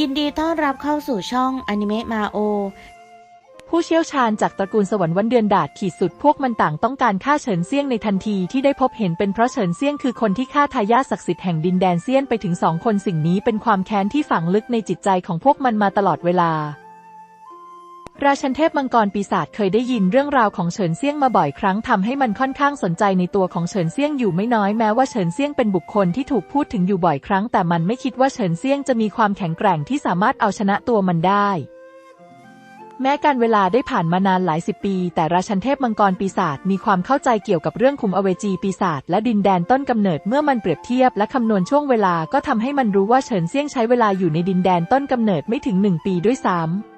ยินดีต้อนรับเข้าสู่ช่องอนิเมะมาโอ ผู้เชี่ยวชาญจากตระกูลสวรรค์วันเดือนดาดขีดสุดพวกมันต่างต้องการฆ่าเฉินเซียงในทันทีที่ได้พบเห็นเป็นเพราะเฉินเซียงคือคนที่ฆ่าทายาทศักดิ์สิทธิ์แห่งดินแดนเซียนไปถึงสองคนสิ่งนี้เป็นความแค้นที่ฝังลึกในจิตใจของพวกมันมาตลอดเวลา ราชันเทพมังกรปีศาจเคยได้ยินเรื่องราวของเฉินเซี่ยงมาบ่อยครั้งทำให้มันค่อนข้างสนใจในตัวของเฉินเซี่ยงอยู่ไม่น้อยแม้ว่าเฉินเซี่ยงเป็นบุคคลที่ถูกพูดถึงอยู่บ่อยครั้ง แต่มันไม่คิดว่าเฉินเซี่ยงจะมีความแข็งแกร่งที่สามารถเอาชนะตัวมันได้ แม้การเวลาได้ผ่านมานานหลายสิบปี แต่ราชันเทพมังกรปีศาจมีความเข้าใจเกี่ยวกับเรื่องคุมอเวจีปีศาจและดินแดนต้นกำเนิดเมื่อมันเปรียบเทียบและคำนวณช่วงเวลาก็ทำให้มันรู้ว่าเฉินเซี่ยงใช้เวลาอยู่ในดินแดนต้นกำเนิดไม่ถึงหนึ่งปีด้วยซ้ำ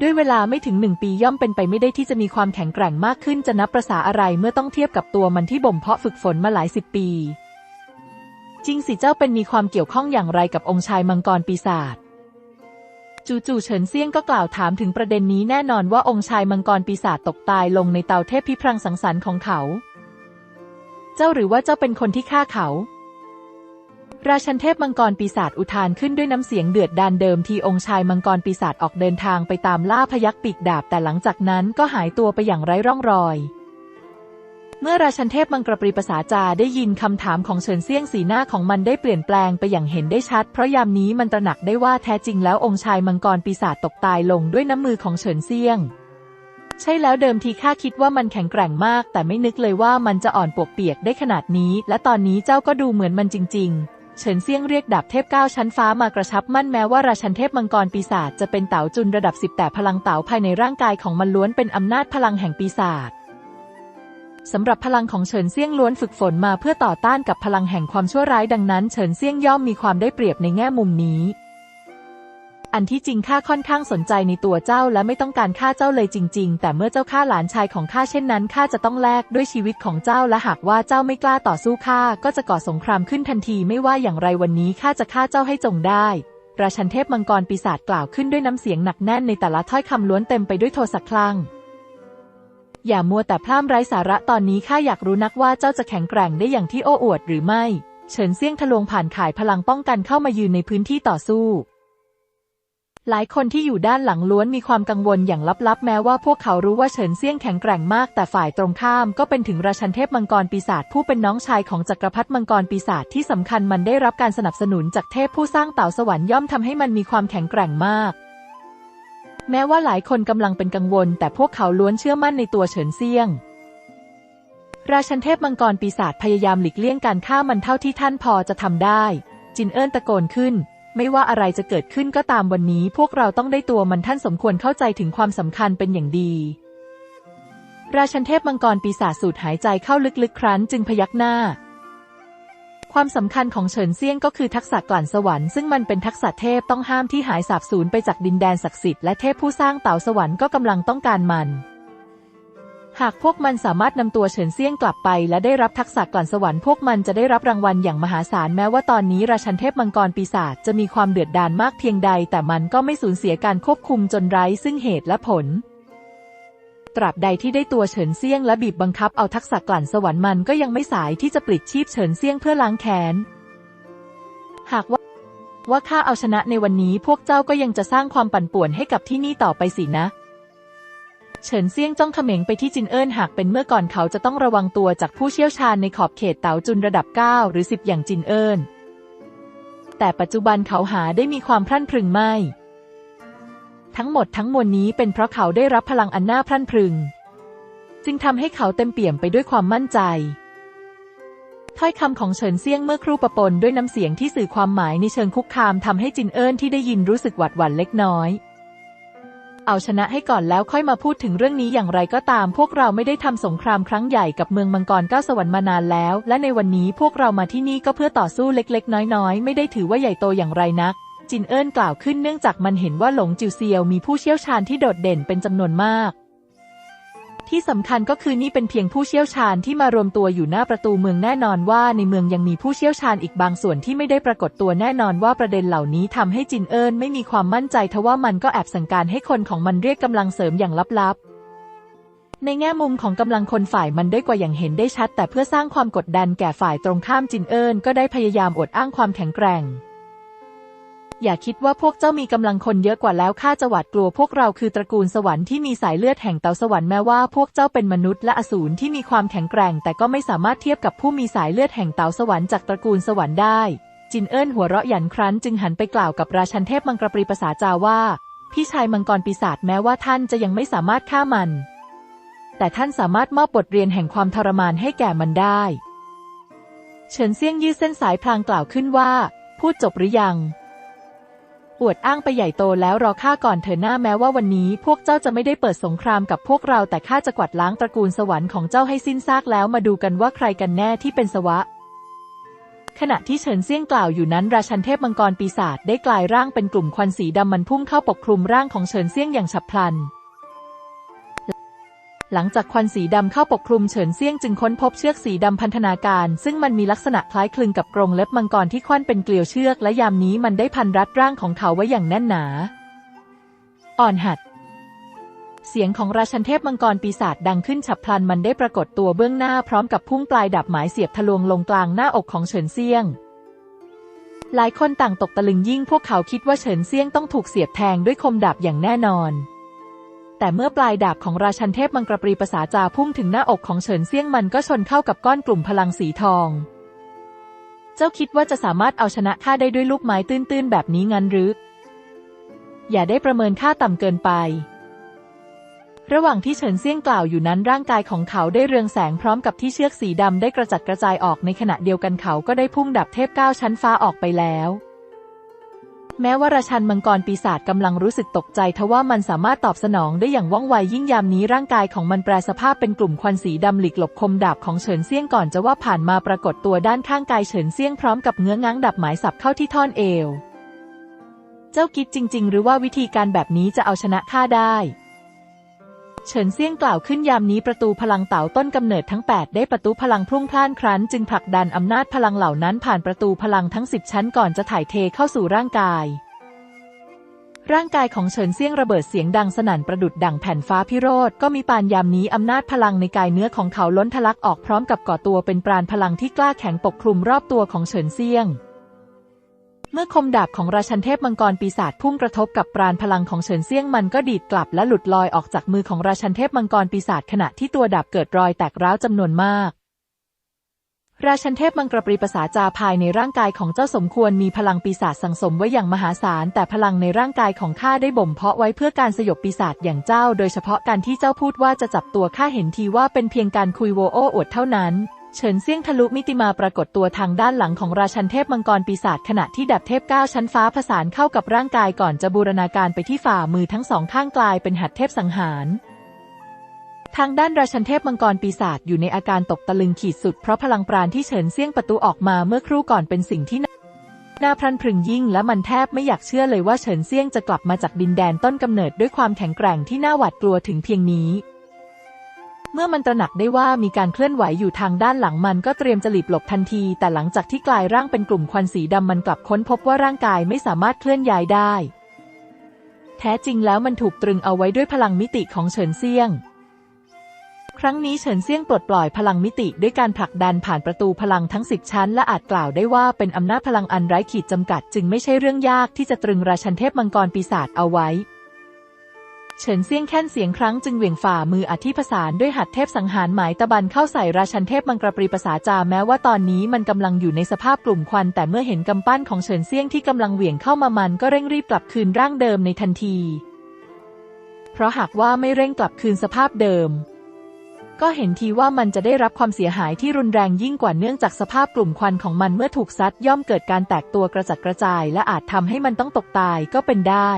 ด้วยเวลาไม่ถึงหนึ่งปีย่อมเป็นไปไม่ได้ที่จะมีความแข็งแกร่งมากขึ้นจะนับประษาอะไรเมื่อต้องเทียบกับตัวมันที่บ่มเพาะฝึกฝนมาหลายสิบปี จริงสิเจ้าเป็นมีความเกี่ยวข้องอย่างไรกับองค์ชายมังกรปีศาจจู่ๆเฉินเซียงก็กล่าวถามถึงประเด็นนี้แน่นอนว่าองค์ชายมังกรปีศาจตกตายลงในเตาเทพพิพรังสังสรรค์ของเขา เจ้าหรือว่าเจ้าเป็นคนที่ฆ่าเขา ราชันเทพมังกรปีศาจอุทานขึ้นด้วยน้ำเสียงเดือดดานเดิมทีองค์ชายมังกรปีศาจออกเดินทางไปตามล่าพยักปีกดาบแต่หลังจากนั้นก็หายตัวไปอย่างไร้ร่องรอย เมื่อราชันเทพมังกรปรีภาษาจาได้ยินคำถามของเฉินเซี่ยงสีหน้าของมันได้เปลี่ยนแปลงไปอย่างเห็นได้ชัด เพราะยามนี้มันตระหนักได้ว่าแท้จริงแล้วองค์ชายมังกรปีศาจตกตายลงด้วยน้ำมือของเฉินเซี่ยงใช่แล้วเดิมทีข้าคิดว่ามันแข็งแกร่งมาก แต่ไม่นึกเลยว่ามันจะอ่อนปวกเปียกได้ขนาดนี้ และตอนนี้เจ้าก็ดูเหมือนมันจริง ๆ เฉินเซียงเรียกดาบเทพเก้าชั้นฟ้ามากระชับมั่นแม้ว่าราชันเทพมังกรปีศาจจะเป็นเต๋าจุนระดับสิบแต่พลังเต๋าภายในร่างกายของมันล้วนเป็นอำนาจพลังแห่งปีศาจสำหรับพลังของเฉินเซียงล้วนฝึกฝนมาเพื่อต่อต้านกับพลังแห่งความชั่วร้ายดังนั้น เฉินเซียงย่อมมีความได้เปรียบในแง่มุมนี้ อันที่จริงข้าค่อนข้างสนใจในตัวเจ้าและไม่ต้องการฆ่าเจ้าเลยจริง ๆ แต่เมื่อเจ้าฆ่าหลานชายของข้าเช่นนั้นข้าจะต้องแลกด้วยชีวิตของเจ้าและหากว่าเจ้าไม่กล้าต่อสู้ข้าก็จะก่อสงครามขึ้นทันทีไม่ว่าอย่างไรวันนี้ข้าจะฆ่าเจ้าให้จงได้ราชันเทพมังกรปีศาจกล่าวขึ้นด้วยน้ำเสียงหนักแน่นในแต่ละถ้อยคำล้วนเต็มไปด้วยโทสะคลั่งอย่ามัวแต่พร่ำไร้สาระตอนนี้ข้าอยากรู้นักว่าเจ้าจะแข็งแกร่งได้อย่างที่โอ้อวดหรือไม่ เฉินเซี่ยงทะลวงผ่านข่ายพลังป้องกันเข้ามายืนในพื้นที่ต่อสู้ หลายคนที่อยู่ด้านหลังล้วนมีความกังวลอย่างลับๆ แม้ว่าพวกเขารู้ว่าเฉินเซี่ยงแข็งแกร่งมาก แต่ฝ่ายตรงข้ามก็เป็นถึงราชันเทพมังกรปีศาจผู้เป็นน้องชายของจักรพรรดิมังกรปีศาจที่สำคัญมันได้รับการสนับสนุนจากเทพผู้สร้างเต่าสวรรค์ย่อมทำให้มันมีความแข็งแกร่งมาก แม้ว่าหลายคนกำลังเป็นกังวล แต่พวกเขาล้วนเชื่อมั่นในตัวเฉินเซี่ยง ราชันเทพมังกรปีศาจพยายามหลีกเลี่ยงการฆ่ามันเท่าที่ท่านพอจะทำได้ จินเอิญตะโกนขึ้น ไม่ว่าอะไรจะเกิดขึ้นก็ตามวันนี้ พวกเราต้องได้ตัวมันท่านสมควรเข้าใจถึงความสำคัญเป็นอย่างดี ราชันเทพมังกรปีศาจสูดหายใจเข้าลึกๆ ครั้นจึงพยักหน้า ความสำคัญของเฉินเซี่ยงก็คือทักษะกลั่นสวรรค์ซึ่งมันเป็นทักษะเทพต้องห้ามที่หายสาบสูญไปจากดินแดนศักดิ์สิทธิ์และเทพผู้สร้างเต่าสวรรค์ก็กำลังต้องการมัน หากพวกมันสามารถนำตัวเฉินเซี่ยงกลับไป และได้รับทักษะกลั่นสวรรค์พวกมันจะได้รับรางวัลอย่างมหาศาลแม้ว่าตอนนี้ราชันเทพมังกรปีศาจจะมีความเดือดดาลมากเพียงใด แต่มันก็ไม่สูญเสียการควบคุมจนไร้ซึ่งเหตุและผล ตราบใดที่ได้ตัวเฉินเซี่ยงและบีบบังคับเอาทักษะกลั่นสวรรค์มันก็ยังไม่สายที่จะปลิดชีพเฉินเซี่ยงเพื่อล้างแค้นหากว่าว่าข้าเอาชนะในวันนี้พวกเจ้าก็ยังจะสร้างความปั่นป่วนให้กับที่นี่ต่อไปสินะ เฉินเซี่ยงจ้องเขม็งไปที่จินเอิญหากเป็นเมื่อก่อนเขาจะต้องระวังตัวจากผู้เชี่ยวชาญในขอบเขตเต๋าจุนระดับ 9 หรือ 10 อย่างจินเอิญแต่ปัจจุบันเขาหาได้มีความพรั่นพรึงไม่ ทั้งหมดทั้งมวลนี้เป็นเพราะเขาได้รับพลังอันน่าพรั่นพรึง จึงทำให้เขาเต็มเปี่ยมไปด้วยความมั่นใจ ถ้อยคำของเฉินเซี่ยงเมื่อครู่ประปนด้วยน้ำเสียงที่สื่อความหมายในเชิงคุกคามทำให้จินเอิญที่ได้ยินรู้สึกหวาดหวั่นเล็กน้อย เอาชนะให้ก่อนแล้วค่อยมาพูดถึงเรื่องนี้อย่างไรก็ตาม พวกเราไม่ได้ทำสงครามครั้งใหญ่กับเมืองมังกรเก้าสวรรค์มานานแล้ว และในวันนี้พวกเรามาที่นี่ก็เพื่อต่อสู้เล็กๆ น้อยๆ ไม่ได้ถือว่าใหญ่โตอย่างไรนัก จินเอิญกล่าวขึ้นเนื่องจากมันเห็นว่าหลงจิวเซียวมีผู้เชี่ยวชาญที่โดดเด่นเป็นจำนวนมาก ที่สำคัญก็คือนี่เป็นเพียงผู้เชี่ยวชาญที่มารวมตัวอยู่หน้าประตูเมืองแน่นอนว่าในเมืองยังมีผู้เชี่ยวชาญอีกบางส่วนที่ไม่ได้ปรากฏตัวแน่นอนว่าประเด็นเหล่านี้ทำให้จินเอิญไม่มีความมั่นใจทว่ามันก็แอบสั่งการให้คนของมันเรียกกำลังเสริมอย่างลับๆในแง่มุมของกำลังคนฝ่ายมันได้กว่าอย่างเห็นได้ชัด แต่เพื่อสร้างความกดดันแก่ฝ่ายตรงข้ามจินเอิญก็ได้พยายามอดอ้างความแข็งแกร่ง อย่าคิดว่าพวกเจ้ามีกำลังคนเยอะกว่าแล้วข้าจะหวาดกลัวพวกเราคือตระกูลสวรรค์ที่มีสายเลือดแห่งเตาสวรรค์แม้ว่าพวกเจ้าเป็นมนุษย์และอสูรที่มีความแข็งแกร่ง แต่ก็ไม่สามารถเทียบกับผู้มีสายเลือดแห่งเตาสวรรค์จากตระกูลสวรรค์ได้ จินเอิญหัวเราะหยันครั้นจึงหันไปกล่าวกับราชันเทพมังกรปรีภาษาจาว่า พี่ชายมังกรปีศาจแม้ว่าท่านจะยังไม่สามารถฆ่ามัน แต่ท่านสามารถมอบบทเรียนแห่งความทรมานให้แก่มันได้ เฉินเซี่ยงยืดเส้นสายพลางกล่าวขึ้นว่า พูดจบหรือยัง อวดอ้างไปใหญ่โตแล้วรอข้าก่อนเถอหน้าแม้ว่าวันนี้ พวกเจ้าจะไม่ได้เปิดสงครามกับพวกเราแต่ข้าจะกวาดล้างตระกูลสวรรค์ของเจ้าให้สิ้นซากแล้วมาดูกันว่าใครกันแน่ที่เป็นสวะ ขณะที่เฉินเซี่ยงกล่าวอยู่นั้น ราชันเทพมังกรปีศาจได้กลายร่างเป็นกลุ่มควันสีดำมันพุ่งเข้าปกคลุมร่างของเฉินเซี่ยงอย่างฉับพลัน หลังจากควันสีดำเข้าปกคลุมเฉินเซียงจึงค้นพบเชือกสีดำพันธนาการ ซึ่งมันมีลักษณะคล้ายคลึงกับกรงเล็บมังกรที่ควันเป็นเกลียวเชือกและยามนี้มันได้พันรัดร่างของเขาไว้อย่างแน่นหนา อ่อนหัด เสียงของราชันเทพมังกรปีศาจดังขึ้นฉับพลันมันได้ปรากฏตัวเบื้องหน้าพร้อมกับพุ่งปลายดับหมายเสียบทะลวงลงกลางหน้าอกของเฉินเซียงหลายคนต่างตกตะลึงยิ่งพวกเขาคิดว่าเฉินเซียงต้องถูกเสียบแทงด้วยคมดาบอย่างแน่นอน แต่เมื่อปลายดาบของราชันเทพมังกรปรีภาษาจาพุ่งถึงหน้าอกของเฉินเซี่ยงมันก็ชนเข้ากับก้อนกลุ่มพลังสีทอง เจ้าคิดว่าจะสามารถเอาชนะข้าได้ด้วยลูกไม้ตื้นๆแบบนี้งั้นหรือ อย่าได้ประเมินค่าต่ำเกินไป ระหว่างที่เฉินเซี่ยงกล่าวอยู่นั้นร่างกายของเขาได้เรืองแสงพร้อมกับที่เชือกสีดำได้กระจัดกระจายออกในขณะเดียวกันเขาก็ได้พุ่งดับเทพเก้าชั้นฟ้าออกไปแล้ว แม้ว่าราชันมังกรปีศาจกำลังรู้สึกตกใจทว่ามันสามารถตอบสนองได้อย่างว่องไวยิ่งยามนี้ร่างกายของมันแปรสภาพเป็นกลุ่มควันสีดำหลีกหลบคมดาบของเฉินเซี่ยงก่อนจะว่าผ่านมาปรากฏตัวด้านข้างกายเฉินเซี่ยงพร้อมกับเงื้อง้างดับหมายสับเข้าที่ท่อนเอว เจ้าคิดจริง ๆ หรือว่าวิธีการแบบนี้จะเอาชนะข้าได้ เฉินเซี่ยงกล่าวขึ้นยามนี้ประตูพลังเต๋าต้นกำเนิดทั้ง 8 ได้ประตูพลังพรุ่งพล่านครั้น จึงผลักดันอำนาจพลังเหล่านั้นผ่านประตูพลังทั้ง 10 ชั้นก่อนจะถ่ายเทเข้าสู่ร่างกาย ร่างกายของเฉินเซี่ยงระเบิดเสียงดังสนั่นประดุดดั่งแผ่นฟ้าพิโรธก็มีปานยามนี้อำนาจพลังในกายเนื้อของเขาล้นทะลักออกพร้อมกับก่อตัวเป็นปราณพลังที่กล้าแข็งปกคลุมรอบตัวของเฉินเซี่ยง เมื่อคมดาบของราชันเทพมังกรปีศาจพุ่งกระทบกับปราณพลังของเฉินเซี่ยงมันก็ดีดกลับและหลุดลอยออกจากมือของราชันเทพมังกรปีศาจขณะที่ตัวดาบเกิดรอยแตกร้าวจำนวนมาก ราชันเทพมังกรปรีภาษาจาภายในร่างกายของเจ้าสมควรมีพลังปีศาจสังสมไว้อย่างมหาศาล แต่พลังในร่างกายของข้าได้บ่มเพาะไว้เพื่อการสยบปีศาจอย่างเจ้า โดยเฉพาะการที่เจ้าพูดว่าจะจับตัวข้าเห็นทีว่าเป็นเพียงการคุยโวโอ้อวดเท่านั้น เฉินเซี่ยงทะลุมิติมาปรากฏตัวทางด้านหลังของราชันเทพมังกรปีศาจขณะที่ดับเทพเก้าชั้นฟ้าผสานเข้ากับร่างกายก่อนจะบูรณาการไปที่ฝ่ามือทั้งสองข้างกลายเป็นหัตเทพสังหาร ทางด้านราชันเทพมังกรปีศาจอยู่ในอาการตกตะลึงขีดสุดเพราะพลังปราณที่เฉินเซี่ยงประตูออกมาเมื่อครู่ก่อนเป็นสิ่งที่น่าพรันพรึงยิ่งและมันแทบไม่อยากเชื่อเลยว่าเฉินเซี่ยงจะกลับมาจากดินแดนต้นกำเนิดด้วยความแข็งแกร่งที่น่าหวาดกลัวถึงเพียงนี้ เมื่อมันตระหนักได้ว่ามีการเคลื่อนไหวอยู่ทางด้านหลังมันก็เตรียมจะหลีบหลบทันที แต่หลังจากที่กลายร่างเป็นกลุ่มควันสีดำมันกลับค้นพบว่าร่างกายไม่สามารถเคลื่อนย้ายได้ แท้จริงแล้วมันถูกตรึงเอาไว้ด้วยพลังมิติของเฉินเซียง ครั้งนี้เฉินเซียงปลดปล่อยพลังมิติด้วยการผลักดันผ่านประตูพลังทั้งสิบชั้น และอาจกล่าวได้ว่าเป็นอำนาจพลังอันไร้ขีดจำกัด จึงไม่ใช่เรื่องยากที่จะตรึงราชันเทพมังกรปีศาจเอาไว้ เฉินเซียงแค่นเสียงครั้งจึงเหวี่ยงฝ่ามืออธิปสารด้วยหัดเทพสังหารหมายตะบันเข้าใส่ราชันเทพมังกรปรีภาษาจาแม้ว่าตอนนี้มันกำลังอยู่ในสภาพกลุ่มควัน แต่เมื่อเห็นกำปั้นของเฉินเซียงที่กำลังเหวี่ยงเข้ามามันก็เร่งรีบกลับคืนร่างเดิมในทันที เพราะหากว่าไม่เร่งกลับคืนสภาพเดิม ก็เห็นทีว่ามันจะได้รับความเสียหายที่รุนแรงยิ่งกว่าเนื่องจากสภาพกลุ่มควันของมันเมื่อถูกซัดย่อมเกิดการแตกตัวกระจัดกระจาย และอาจทำให้มันต้องตกตายก็เป็นได้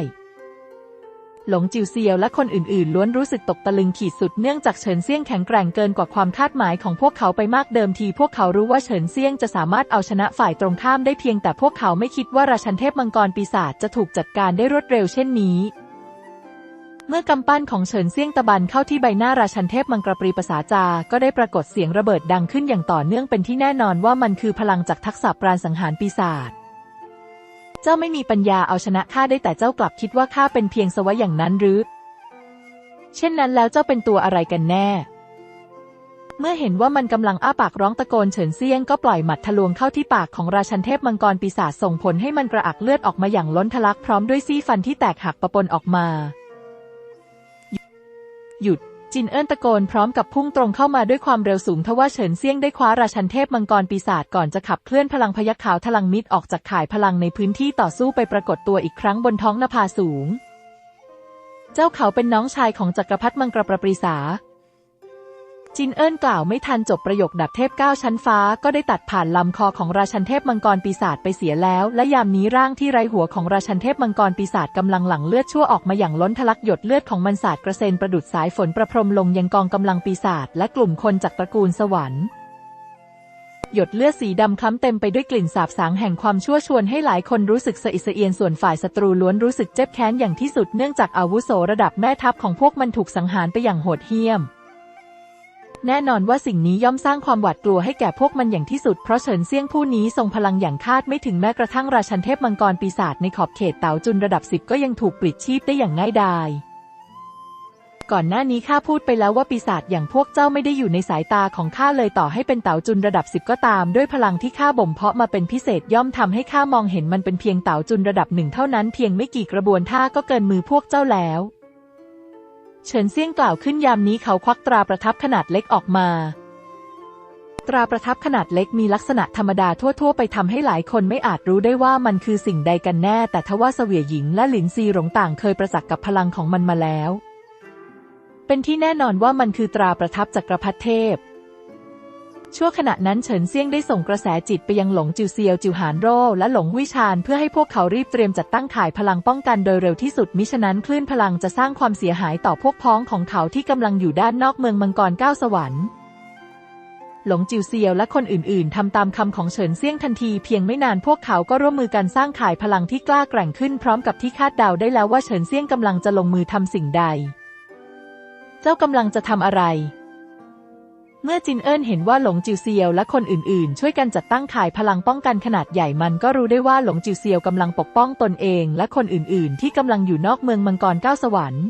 หลงจิวเซียวและคนอื่นๆ ล้วนรู้สึกตกตะลึงขีดสุดเนื่องจากเฉินเซี่ยงแข็งแกร่งเกินกว่าความคาดหมายของพวกเขาไปมากเดิมทีพวกเขารู้ว่าเฉินเซี่ยงจะสามารถเอาชนะฝ่ายตรงข้ามได้เพียงแต่พวกเขาไม่คิดว่าราชันเทพมังกรปีศาจจะถูกจัดการได้รวดเร็วเช่นนี้ เมื่อกำปั้นของเฉินเซี่ยงตะบันเข้าที่ใบหน้าราชันเทพมังกรปรีภาษาจา ก็ได้ปรากฏเสียงระเบิดดังขึ้นอย่างต่อเนื่องเป็นที่แน่นอนว่ามันคือพลังจากทักษะปราณสังหารปีศาจ เจ้าไม่มีปัญญาเอาชนะข้าได้แต่เจ้ากลับคิดว่าข้าเป็นเพียงสวะอย่างนั้นหรือ เช่นนั้นแล้วเจ้าเป็นตัวอะไรกันแน่ เมื่อเห็นว่ามันกำลังอ้าปากร้องตะโกนเฉินเซียงก็ปล่อยหมัดทะลวงเข้าที่ปากของราชันเทพมังกรปีศาจส่งผลให้มันกระอักเลือดออกมาอย่างล้นทะลักพร้อมด้วยซี่ฟันที่แตกหักประปนออกมา หยุด จินเอิ้นตะโกนพร้อมกับพุ่งตรงเข้ามาด้วยความเร็วสูงทว่าเฉินเซียงได้คว้าราชันเทพมังกรปีศาจก่อนจะขับเคลื่อนพลังพยัคฆ์ขาวทลังมิดออกจากข่ายพลังในพื้นที่ต่อสู้ไปปรากฏตัวอีกครั้งบนท้องนภาสูง เจ้าเขาเป็นน้องชายของจักรพรรดิมังกรประปรีสา จินเอิ้นกล่าวไม่ทันจบประโยคดับเทพเก้าชั้นฟ้าก็ได้ตัดผ่านลำคอของราชันเทพมังกรปีศาจไปเสียแล้ว และยามนี้ร่างที่ไรหัวของราชันเทพมังกรปีศาจกำลังหลั่งเลือดชั่วออกมาอย่างล้นทะลักหยดเลือดของมันสาดกระเซ็นประดุดสายฝนประพรมลงยังกองกำลังปีศาจและกลุ่มคนจากตระกูลสวรรค์หยดเลือดสีดำคล้ำเต็มไปด้วยกลิ่นสาบสางแห่งความชั่วชวนให้หลายคนรู้สึกสะอิดสะเอียนส่วนฝ่ายศัตรูล้วนรู้สึกเจ็บแค้นอย่างที่สุดเนื่องจากอาวุโสระดับแม่ทัพของพวกมันถูกสังหารไปอย่างโหดเหี้ยม แน่นอนว่าสิ่งนี้ย่อมสร้างความหวาดกลัวให้แก่พวกมันอย่างที่สุด เพราะเฉินเซี่ยงผู้นี้ทรงพลังอย่างคาดไม่ถึงแม้กระทั่งราชันเทพมังกรปีศาจในขอบเขตเต๋าจุนระดับสิบก็ยังถูกปลิดชีพได้อย่างง่ายดายก่อนหน้านี้ข้าพูดไปแล้วว่าปีศาจอย่างพวกเจ้าไม่ได้อยู่ในสายตาของข้าเลยต่อให้เป็นเต๋าจุนระดับสิบก็ตาม ด้วยพลังที่ข้าบ่มเพาะมาเป็นพิเศษย่อมทำให้ข้ามองเห็นมันเป็นเพียงเต๋าจุนระดับหนึ่งเท่านั้นเพียงไม่กี่กระบวนท่าก็เกินมือพวกเจ้าแล้ว เฉินเซี่ยงกล่าวขึ้นยามนี้เขาควักตราประทับขนาดเล็กออกมา ตราประทับขนาดเล็กมีลักษณะธรรมดาทั่ว ๆ ไปทำให้หลายคนไม่อาจรู้ได้ว่ามันคือสิ่งใดกันแน่ แต่ทว่าเสวียหญิงและหลินซีหลงต่างเคยประจักษ์กับพลังของมันมาแล้ว เป็นที่แน่นอนว่ามันคือตราประทับจักรพรรดิเทพ ชั่วขณะนั้นเฉินเซียงได้ส่งกระแสจิตไปยังหลงจิวเซียวจิวหานโร่และหลงหุยชานเพื่อให้พวกเขารีบเตรียมจัดตั้งข่ายพลังป้องกันโดยเร็วที่สุดมิฉะนั้นคลื่นพลังจะสร้างความเสียหายต่อพวกพ้องของเขาที่กำลังอยู่ด้านนอกเมืองมังกรเก้าสวรรค์หลงจิวเซียวและคนอื่นๆ ทำตามคำของเฉินเซี่ยงทันทีเพียงไม่นานพวกเขาก็ร่วมมือกันสร้างข่ายพลังที่กล้าแกร่งขึ้นพร้อมกับที่คาดเดาได้แล้วว่าเฉินเซี่ยงกำลังจะลงมือทำสิ่งใด เจ้ากำลังจะทำอะไร เมื่อจินเอิ้นเห็นว่าหลงจิวเซียวและคนอื่นๆ ช่วยกันจัดตั้งข่ายพลังป้องกันขนาดใหญ่มันก็รู้ได้ว่าหลงจิวเซียวกำลังปกป้องตนเองและคนอื่นๆ ที่กำลังอยู่นอกเมืองมังกรเก้าสวรรค์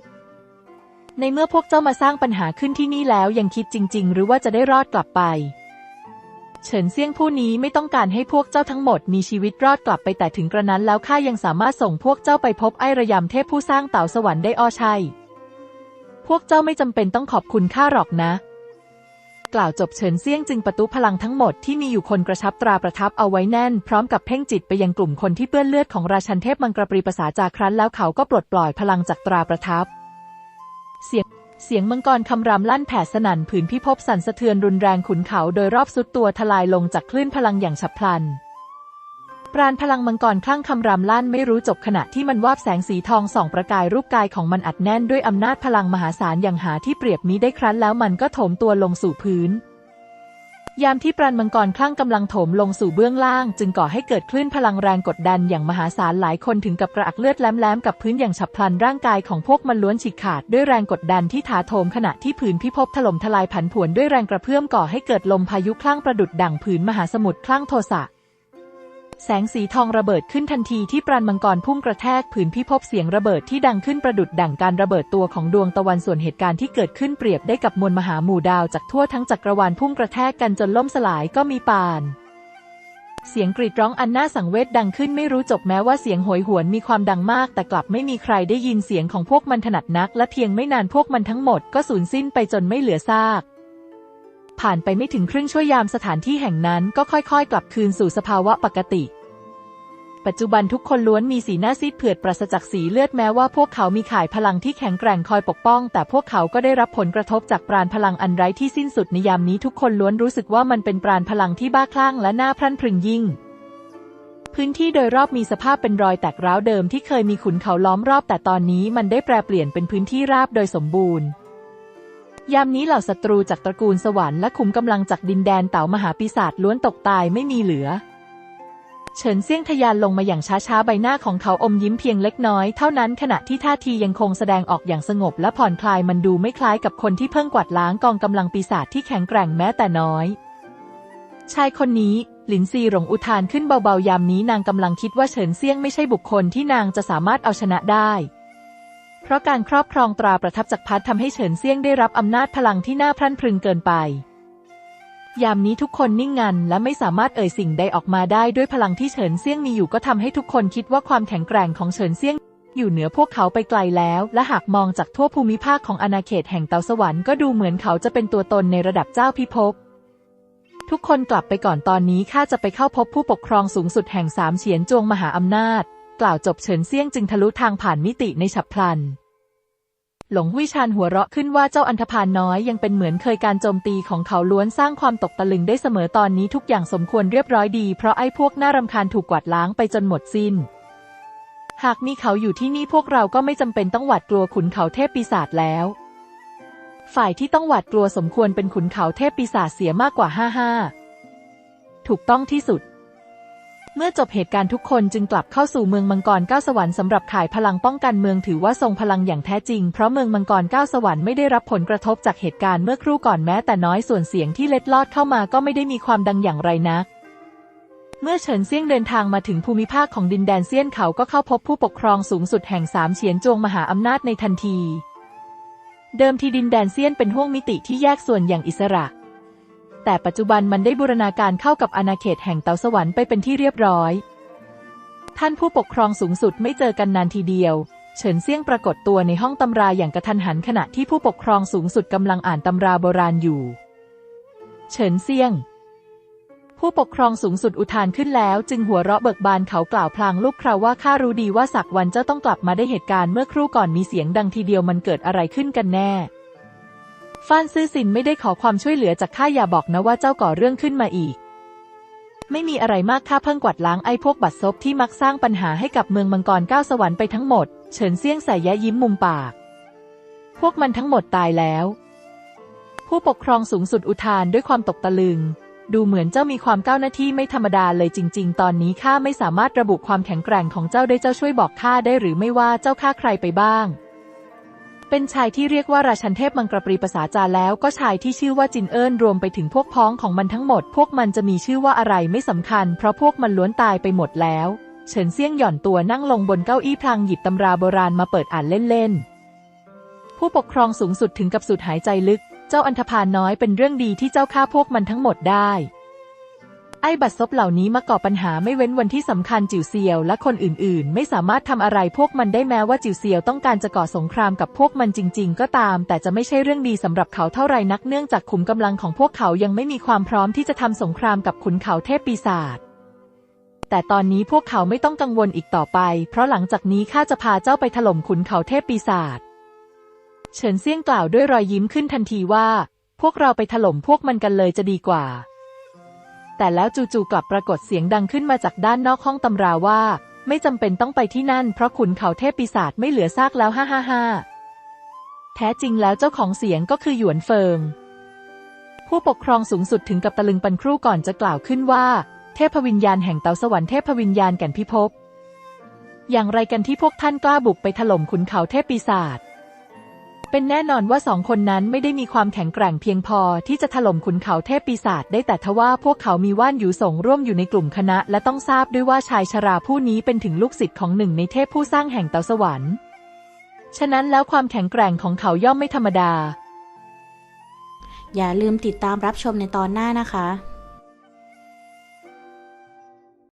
ในเมื่อพวกเจ้ามาสร้างปัญหาขึ้นที่นี่แล้วยังคิดจริง ๆ หรือว่าจะได้รอดกลับไป เฉินเซี่ยงผู้นี้ไม่ต้องการให้พวกเจ้าทั้งหมดมีชีวิตรอดกลับไปแต่ถึงกระนั้นแล้วข้ายังสามารถส่งพวกเจ้าไปพบไอระยำเทพผู้สร้างเต่าสวรรค์ได้อ้อใช่ พวกเจ้าไม่จำเป็นต้องขอบคุณข้าหรอกนะ กล่าวจบเฉินเซี่ยงจึงประตูพลังทั้งหมดที่มีอยู่คนกระชับตราประทับเอาไว้แน่น พร้อมกับเพ่งจิตไปยังกลุ่มคนที่เปื้อนเลือดของราชันเทพมังกรปรีภาษาจาครั้นแล้วเขาก็ปลดปล่อยพลังจากตราประทับ เสียงเสียงมังกรคำรามลั่นแผ่สนั่นผืนพิภพสั่นสะเทือนรุนแรงขุนเขาโดยรอบสุดตัวทลายลงจากคลื่นพลังอย่างฉับพลัน ปราณพลังมังกรคลั่งคำรามลั่นไม่รู้จบขณะที่มันวาบแสงสีทองส่องประกายรูปกายของมันอัดแน่นด้วยอำนาจพลังมหาศาลอย่างหาที่เปรียบมิได้ครั้นแล้วมันก็โถมตัวลงสู่พื้น ยามที่ปราณมังกรคลั่งกำลังโถมลงสู่เบื้องล่าง จึงก่อให้เกิดคลื่นพลังแรงกดดันอย่างมหาศาลหลายคนถึงกับกระอักเลือดแหลมๆกับพื้นอย่างฉับพลันร่างกายของพวกมันล้วนฉีกขาดด้วยแรงกดดันที่ถาโถมขณะที่ผืนพิภพถล่มทลายผันผวนด้วยแรงกระเพื่อมก่อให้เกิดลมพายุคลั่งประดุดดั่งผืนมหาสมุทรคลั่งโทสะ แสงสีทองระเบิดขึ้นทันทีที่ปราณมังกรพุ่งกระแทกผืนพิภพเสียงระเบิดที่ดังขึ้นประดุดดั่งการระเบิดตัวของดวงตะวันส่วนเหตุการณ์ที่เกิดขึ้นเปรียบได้กับมวลมหาหมู่ดาวจากทั่วทั้งจักรวาลพุ่งกระแทกกันจนล่มสลายก็มีปานเสียงกรีดร้องอันน่าสังเวชดังขึ้นไม่รู้จบแม้ว่าเสียงโหยหวนมีความดังมาก แต่กลับไม่มีใครได้ยินเสียงของพวกมันถนัดนัก และเพียงไม่นานพวกมันทั้งหมดก็สูญสิ้นไปจนไม่เหลือซาก ผ่านไปไม่ถึงครึ่งชั่วยามสถานที่แห่งนั้นก็ค่อยๆ กลับคืนสู่สภาวะปกติ ปัจจุบันทุกคนล้วนมีสีหน้าซีดเผือดปราศจากสีเลือดแม้ว่าพวกเขามีข่ายพลังที่แข็งแกร่งคอยปกป้อง แต่พวกเขาก็ได้รับผลกระทบจากปราณพลังอันไร้ที่สิ้นสุดในยามนี้ทุกคนล้วนรู้สึกว่ามันเป็นปราณพลังที่บ้าคลั่งและน่าพรั่นพรึงยิ่งพื้นที่โดยรอบมีสภาพเป็นรอยแตกร้าวเดิมที่เคยมีขุนเขาล้อมรอบแต่ตอนนี้มันได้แปรเปลี่ยนเป็นพื้นที่ราบโดยสมบูรณ์ ยามนี้เหล่าศัตรูจากตระกูลสวรรค์และขุมกำลังจากดินแดนเต่ามหาปีศาจล้วนตกตายไม่มีเหลือ เฉินเซี่ยงทะยานลงมาอย่างช้าๆ ใบหน้าของเขาอมยิ้มเพียงเล็กน้อย เท่านั้นขณะที่ท่าทียังคงแสดงออกอย่างสงบและผ่อนคลายมันดูไม่คล้ายกับคนที่เพิ่งกวาดล้างกองกำลังปีศาจที่แข็งแกร่งแม้แต่น้อย ชายคนนี้หลินซีหลงอุทานขึ้นเบาๆยามนี้นางกำลังคิดว่าเฉินเซี่ยงไม่ใช่บุคคลที่นางจะสามารถเอาชนะได้ เพราะการครอบครองตราประทับจักรพรรดิทำให้เฉินเซี่ยงได้รับอำนาจพลังที่น่าพรั่นพรึงเกินไป ยามนี้ทุกคนนิ่งงันและไม่สามารถเอ่ยสิ่งใดออกมาได้ด้วยพลังที่เฉินเซี่ยงมีอยู่ก็ทำให้ทุกคนคิดว่าความแข็งแกร่งของเฉินเซี่ยงอยู่เหนือพวกเขาไปไกลแล้ว และหากมองจากทั่วภูมิภาคของอาณาเขตแห่งเตาสวรรค์ก็ดูเหมือนเขาจะเป็นตัวตนในระดับเจ้าพิภพ ทุกคนกลับไปก่อนตอนนี้ข้าจะไปเข้าพบผู้ปกครองสูงสุดแห่งสามเฉียนจวงมหาอำนาจ กล่าวจบเฉินเซี่ยงจึงทะลุทางผ่านมิติในฉับพลัน หลงหุยชานหัวเราะขึ้นว่าเจ้าอันธพาลน้อยยังเป็นเหมือนเคยการโจมตีของเขาล้วนสร้างความตกตะลึงได้เสมอตอนนี้ทุกอย่างสมควรเรียบร้อยดีเพราะไอ้พวกน่ารำคาญถูกกวาดล้างไปจนหมดสิ้น หากมีเขาอยู่ที่นี่พวกเราก็ไม่จำเป็นต้องหวาดกลัวขุนเขาเทพปีศาจแล้ว ฝ่ายที่ต้องหวาดกลัวสมควรเป็นขุนเขาเทพปีศาจเสียมากกว่าห้าห้าถูกต้องที่สุด เมื่อจบเหตุการณ์ทุกคนจึงกลับเข้าสู่เมืองมังกรเก้าสวรรค์สำหรับขายพลังป้องกันเมืองถือว่าทรงพลังอย่างแท้จริง เพราะเมืองมังกรเก้าสวรรค์ไม่ได้รับผลกระทบจากเหตุการณ์เมื่อครู่ก่อนแม้แต่น้อยส่วนเสียงที่เล็ดลอดเข้ามาก็ไม่ได้มีความดังอย่างไรนักเมื่อเฉินเซี่ยงเดินทางมาถึงภูมิภาคของดินแดนเซียนเขาก็เข้าพบผู้ปกครองสูงสุดแห่งสามเฉียนจวงมหาอำนาจในทันที เดิมทีดินแดนเซียนเป็นห้วงมิติที่แยกส่วนอย่างอิสระ แต่ปัจจุบันมันได้บูรณาการเข้ากับอาณาเขตแห่งเตาสวรรค์ไปเป็นที่เรียบร้อย ท่านผู้ปกครองสูงสุดไม่เจอกันนานทีเดียว เฉินเซี่ยงปรากฏตัวในห้องตำราอย่างกระทันหันขณะที่ผู้ปกครองสูงสุดกำลังอ่านตำราโบราณอยู่ เฉินเซี่ยง ผู้ปกครองสูงสุดอุทานขึ้นแล้วจึงหัวเราะเบิกบานเขากล่าวพลางลูกคราวว่าข้ารู้ดีว่าสักวันเจ้าต้องกลับมาได้เหตุการณ์เมื่อครู่ก่อนมีเสียงดังทีเดียวมันเกิดอะไรขึ้นกันแน่ ฟ้านซื่อสินไม่ได้ขอความช่วยเหลือจากข้าอย่าบอกนะว่าเจ้าก่อเรื่องขึ้นมาอีก ไม่มีอะไรมากข้าเพิ่งกวาดล้างไอ้พวกบัดซบที่มักสร้างปัญหาให้กับเมืองมังกรเก้าสวรรค์ไปทั้งหมด เฉินเซี่ยงใส่ย้ยิ้มมุมปาก พวกมันทั้งหมดตายแล้ว ผู้ปกครองสูงสุดอุทานด้วยความตกตะลึง ดูเหมือนเจ้ามีความก้าวหน้าที่ไม่ธรรมดาเลยจริง ๆ ตอนนี้ข้าไม่สามารถระบุความแข็งแกร่งของเจ้าได้เจ้าช่วยบอกข้าได้หรือไม่ว่าเจ้าฆ่าใครไปบ้าง เป็นชายที่เรียกว่าราชันเทพมังกรปรีภาษาจาแล้วก็ชายที่ชื่อว่าจินเอิญรวมไปถึงพวกพ้องของมันทั้งหมด พวกมันจะมีชื่อว่าอะไรไม่สำคัญ เพราะพวกมันล้วนตายไปหมดแล้ว เฉินเซี่ยงหย่อนตัวนั่งลงบนเก้าอี้พลางหยิบตำราโบราณมาเปิดอ่านเล่นๆ ผู้ปกครองสูงสุดถึงกับสุดหายใจลึก เจ้าอันธพาลน้อยเป็นเรื่องดีที่เจ้าฆ่าพวกมันทั้งหมดได้ ไอ้บัตรซบเหล่านี้มาก่อปัญหาไม่เว้นวันที่สำคัญจิวเซียวและคนอื่นๆ ไม่สามารถทำอะไรพวกมันได้แม้ว่าจิวเซียวต้องการจะก่อสงครามกับพวกมันจริง ๆ ก็ตาม แต่จะไม่ใช่เรื่องดีสำหรับเขาเท่าไรนักเนื่องจากขุมกำลังของพวกเขายังไม่มีความพร้อมที่จะทำสงครามกับขุนเขาเทพปีศาจแต่ตอนนี้พวกเขาไม่ต้องกังวลอีกต่อไป เพราะหลังจากนี้ข้าจะพาเจ้าไปถล่มขุนเขาเทพปีศาจ เฉินเซี่ยงกล่าวด้วยรอยยิ้มขึ้นทันทีว่า พวกเราไปถล่มพวกมันกันเลยจะดีกว่า แต่แล้วจู่ๆกลับปรากฏเสียงดังขึ้นมาจากด้านนอกห้องตำราว่า ไม่จำเป็นต้องไปที่นั่น เพราะขุนเขาเทพปีศาจไม่เหลือซากแล้วฮ่าฮ่าฮ่าแท้จริงแล้วเจ้าของเสียงก็คือหยวนเฟิง ผู้ปกครองสูงสุดถึงกับตะลึงปันครู่ก่อนจะกล่าวขึ้นว่า เทพวิญญาณแห่งเตาสวรรค์เทพวิญญาณแก่นพิภพอย่างไรกันที่พวกท่านกล้าบุกไปถล่มขุนเขาเทพปีศาจ เป็นแน่นอนว่าสองคนนั้นไม่ได้มีความแข็งแกร่งเพียงพอที่จะถล่มขุนเขาเทพปีศาจได้แต่ทว่าพวกเขามีว่านอยู่สงร่วมอยู่ในกลุ่มคณะ และต้องทราบด้วยว่าชายชราผู้นี้เป็นถึงลูกศิษย์ของหนึ่งในเทพผู้สร้างแห่งเตาสวรรค์ ฉะนั้นแล้วความแข็งแกร่งของเขาย่อมไม่ธรรมดา อย่าลืมติดตามรับชมในตอนหน้านะคะ